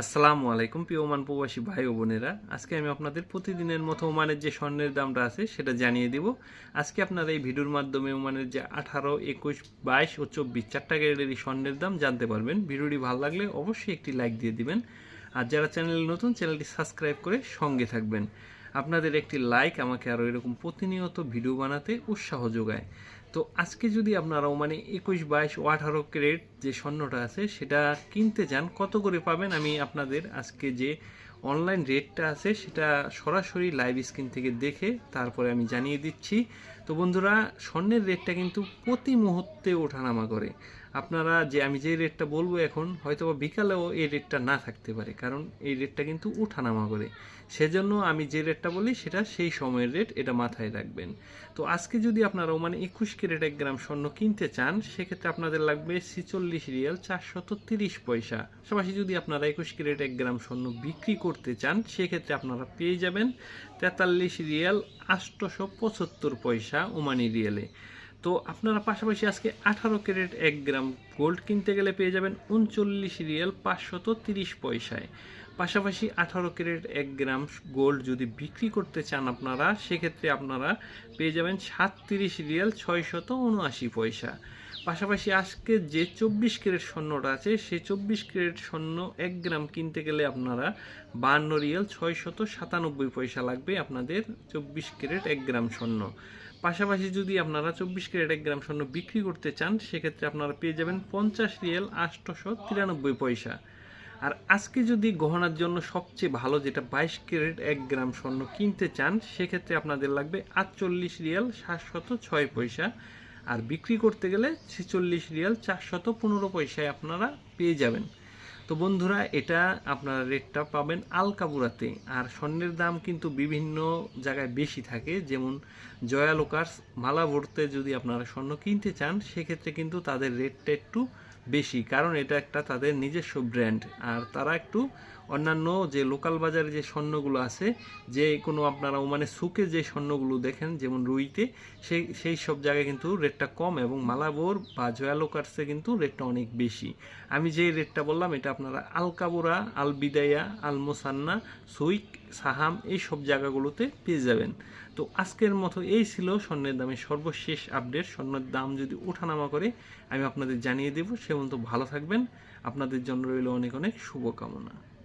আসসালামু আলাইকুম প্রিয় ওমান প্রবাসী ভাই ও বোনেরা। আজকে আমি আপনাদের প্রতিদিনের মতো ওমানের যে স্বর্ণের দামটা আছে, সেটা জানিয়ে দিব। আজকে আপনারা এই ভিডিওর মাধ্যমে ওমানের যে আঠারো, একুশ, বাইশ ও চব্বিশ চারটা গ্রেডের এই স্বর্ণের দাম জানতে পারবেন। ভিডিওটি ভালো লাগলে অবশ্যই একটি লাইক দিয়ে দিবেন। আর যারা চ্যানেল নতুন, চ্যানেলটি সাবস্ক্রাইব করে সঙ্গে থাকবেন। আপনাদের একটি লাইক আমাকে আরও এরকম প্রতিনিয়ত ভিডিও বানাতে উৎসাহ যোগায়। তো আজকে যদি আপনারাও মানে একুশ, বাইশ ও আঠারো ক্যারেট যে স্বর্ণটা আছে, সেটা কিনতে চান, কত করে পাবেন? আমি আপনাদের আজকে যে অনলাইন রেটটা আছে, সেটা সরাসরি লাইভ স্ক্রিন থেকে দেখে তারপরে আমি জানিয়ে দিচ্ছি। তো বন্ধুরা, স্বর্ণের রেটটা কিন্তু প্রতি মুহূর্তে ওঠানামা করে। আপনারা যে আমি যে রেটটা বলব এখন হয়তো বিকালেও এই রেটটা না থাকতে পারে, কারণ এই রেটটা কিন্তু ওঠানামা করে। সেজন্য আমি যে রেটটা বলি সেটা সেই সময়ের রেট এটা মাথায় রাখবেন। তো আজকে যদি আপনারা মানে একুশ ক্যারেট এক গ্রাম স্বর্ণ কিনতে চান, সেক্ষেত্রে আপনাদের লাগবে ছিচল্লিশ রিয়াল চারশত তিরিশ পয়সা। পাশাপাশি যদি আপনারা একুশ ক্যারেট এক গ্রাম স্বর্ণ বিক্রি করতে চান, সেক্ষেত্রে আপনারা পেয়ে যাবেন তেতাল্লিশ রিয়াল আটশোশো পঁচাত্তর পয়সা ওমানি রিয়ালে। তো আপনারা পাশাপাশি আজকে আঠারো ক্যারেট এক গ্রাম গোল্ড কিনতে গেলে পেয়ে যাবেন উনচল্লিশ রিয়াল পাঁচশত তিরিশ পয়সায়। পাশাপাশি আঠারো ক্যারেট এক গ্রাম গোল্ড যদি বিক্রি করতে চান আপনারা, সেক্ষেত্রে আপনারা পেয়ে যাবেন সাতত্রিশ রিয়াল ছয়শত উনআশি পয়সা। পাশাপাশি আজকে যে চব্বিশ ক্যারেট স্বর্ণটা আছে সেই চব্বিশ ক্যারেট স্বর্ণ এক গ্রাম কিনতে গেলে আপনারা বান্ন রিয়াল ছয়শত সাতানব্বই পয়সা লাগবে আপনাদের চব্বিশ ক্যারেট এক গ্রাম স্বর্ণ। পাশাপাশি যদি আপনারা চব্বিশ ক্যারেট এক গ্রাম স্বর্ণ বিক্রি করতে চান, সেক্ষেত্রে আপনারা পেয়ে যাবেন পঞ্চাশ রিয়াল আটশোশো তিরানব্বই পয়সা। আর আজকে যদি গহনার জন্য সবচেয়ে ভালো যেটা বাইশ ক্যারেট এক গ্রাম স্বর্ণ কিনতে চান, সেক্ষেত্রে আপনাদের লাগবে আটচল্লিশ রিয়াল সাতশত ছয় পয়সা। আর বিক্রি করতে গেলে ছেচল্লিশ রিয়াল চারশত পনেরো পয়সায় আপনারা পেয়ে যাবেন। তো বন্ধুরা, এটা আপনারা রেটটা পাবেন আলকাবুরাতে। আর স্বর্ণের দাম কিন্তু বিভিন্ন জায়গায় বেশি থাকে। যেমন জয়ালোকার্স মালা ভরতে যদি আপনারা স্বর্ণ কিনতে চান, সেক্ষেত্রে কিন্তু তাদের রেটটা একটু বেশি। কারণ এটা একটা তাদের নিজস্ব ব্র্যান্ড। আর তারা একটু অন্যান্য যে লোকাল বাজারে যে স্বর্ণগুলো আছে, যে কোনো আপনারা মানে সুকে যে স্বর্ণগুলো দেখেন, যেমন রুইতে, সেই সেই সব জায়গায় কিন্তু রেটটা কম এবং মালাবোর বা জয়ালোকার্সে কিন্তু রেটটা অনেক বেশি। আমি যে রেটটা বললাম, এটা আপনারা আল কাবুরা, আল বিদায়া, আল মোসান্না সুইক সাহাম এই সব জায়গাগুলোতে পেয়ে যাবেন। তো আজকের মতো এই ছিল স্বর্ণের দামের সর্বশেষ আপডেট। স্বর্ণের দাম যদি ওঠানামা করে, আমি আপনাদের জানিয়ে দেব। সে মতো ভালো থাকবেন। আপনাদের জন্য রইল অনেক অনেক শুভকামনা।